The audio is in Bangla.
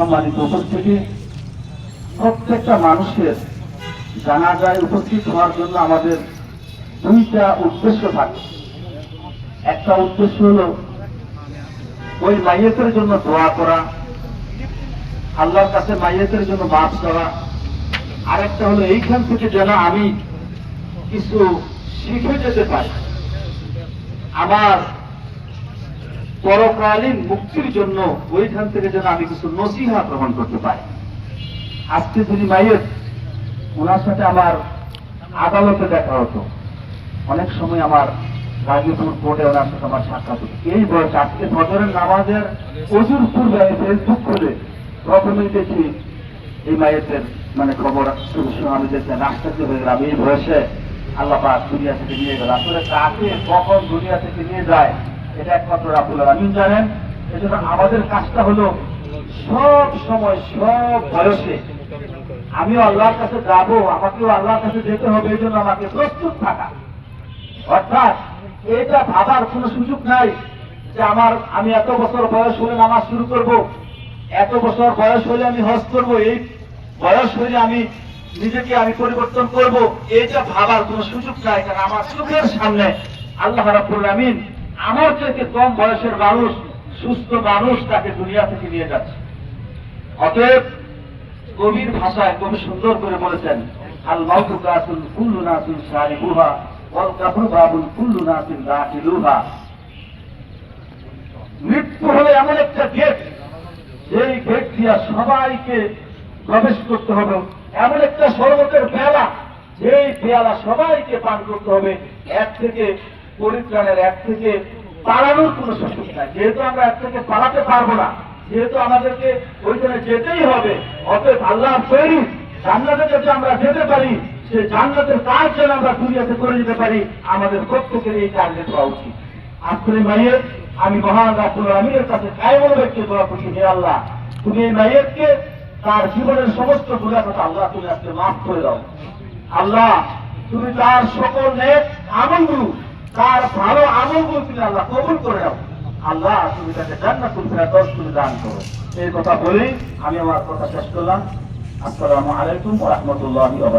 সম্মানিত উপস্থিতি, প্রত্যেকটা মানুষের জানাজায় উপস্থিত হওয়ার জন্য আমাদের দুইটা উদ্দেশ্য থাকে। একটা উদ্দেশ্য হলো ওই মাইয়েতের জন্য দোয়া করা, আল্লাহর কাছে মাইয়েতের জন্য মাফ চাওয়া। আরেকটা হলো এইখান থেকে যেন আমি কিছু শিখে যেতে পারি। আমার পরকালীন মুক্তির জন্য ওইখান থেকে যেন আমি কিছু নসিহা গ্রহণ করতে পারি। আজকে যিনি মাইয়ের ওনার সাথে আমার আদালতে দেখা হতো। অনেক সময় আমার গাজীপুর কোর্টে ওনার সাথে আমার সাক্ষাৎ হতো। এই বয়স আজকে ফজরের নামাজের অজুর পূর্বে আমি ফেসবুক খুলে প্রথমেই দেখি এই মায়েদের মানে খবর আমি দেখছি রাস্তাতে হয়ে গেলাম, এই বয়সে আল্লাহ দুনিয়া থেকে নিয়ে গেল। আসলে কাকে কখন দুনিয়া থেকে নিয়ে যায় এটা একমাত্র রাবুল আলমিন জানেন। এজন্য আমাদের কাজটা হলো সব সময় সব বয়সে আমিও আল্লাহর কাছে যাব, আমাকেও আল্লাহর কাছে যেতে হবে এই জন্য আমাকে প্রস্তুত থাকা। অর্থাৎ এটা ভাবার কোনো সুযোগ নাই যে আমার, আমি এত বছর বয়স হলে নামাজ শুরু করব, এত বছর বয়স হলে আমি হজ করব, এই বয়স হলে আমি নিজেকে আমি পরিবর্তন করব, এটা ভাবার কোনো সুযোগ নাই, কারণ আমার চোখের সামনে আল্লাহ রাব্বুল আমিন আমার থেকে কম বয়সের মানুষ, সুস্থ মানুষ তাকে দুনিয়া থেকে নিয়ে যাচ্ছে। অতএব কবির ভাষায় কবি সুন্দর করে বলেছেন, আল মাউতু কাসুল কুল্লু নাসুল সারিবুহা, ওয়াল কাবরু বাবুল কুল্লু নাসিল দাখিলুহা মৃত্যু হলে এমন একটা গেট যেই গেট দিয়া সবাইকে প্রবেশ করতে হবে। এমন একটা শরবতের পেয়ালা যেই পেয়ালা সবাইকে পান করতে হবে, এক থেকে পরিত্রাণের এক থেকে পালানোর কোনো সুযোগ নাই। যেহেতু আমরা এক থেকে পালাতে পারব না, যেহেতু আমাদেরকে ওইখানে যেতেই হবে, অতএব আল্লাহ তৈরি। জান্নাতে যদি আমরা যেতে পারি, সে জান্নাতের কাজ যেন আমরা দুনিয়াতে করে যেতে পারি, আমাদের প্রত্যেকের এই টার্গেট হওয়া উচিত। আজকের মাইয়ের আমি মহান রাসুল আমিনের কাছে কায়মন ব্যক্তি দোয়া করছি হে আল্লাহ, তুমি এই মাইয়েরকে তার জীবনের সমস্ত গুণা কথা আল্লাহ তুমি আজকে মাফ করে দাও। আল্লাহ, তুমি তার সকল নেক আমলগুলো তার ভালো আমলগুলো তুমি আল্লাহ কবুল করে দাও আল্লাহ, তুমি তাকে জান্নাতুল ফেরদৌস তুমি দান করো। এই কথা বলি আমি আমার কথা শেষ করলাম। আসসালামু আলাইকুম ওয়া রাহমাতুল্লাহি ওয়া